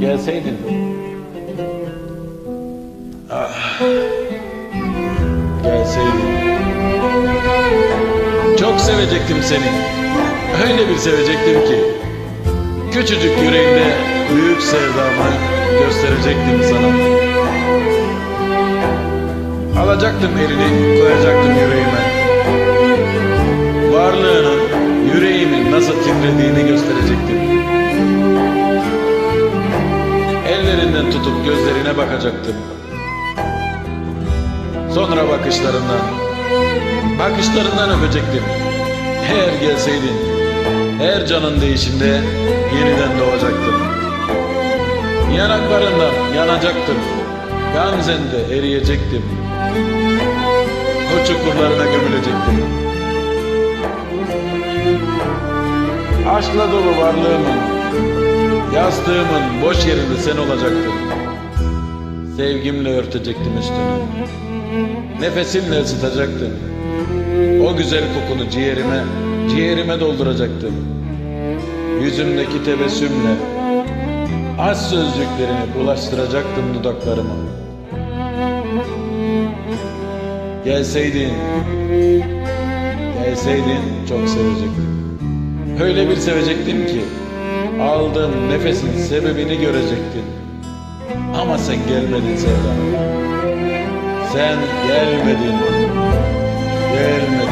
gelseydin. Ah. Gelseydin. Çok sevecektim seni. Öyle bir sevecektim ki. Küçücük yüreğinde büyük sevdamı gösterecektim sana. Alacaktım elini, koyacaktım yüreğime. Varlığının, tutup gözlerine bakacaktım. Sonra bakışlarından, bakışlarından öpecektim. Eğer gelseydin, her canın değişinde yeniden doğacaktım. Yanaklarından yanacaktım. Gamzende eriyecektim. O çukurlarına gömülecektim. Aşkla dolu varlığımın, yastığımın boş yerinde sen olacaktın. Sevgimle örtecektim üstünü. Nefesimle ısıtacaktın. O güzel kokunu ciğerime, ciğerime dolduracaktın. Yüzümdeki tebessümle aşk sözcüklerini bulaştıracaktım dudaklarıma. Gelseydin, gelseydin çok sevecektim. Öyle bir sevecektim ki aldığım nefesin sebebini görecektin. Ama sen gelmedin Sevda. Sen gelmedin. Gelmedin.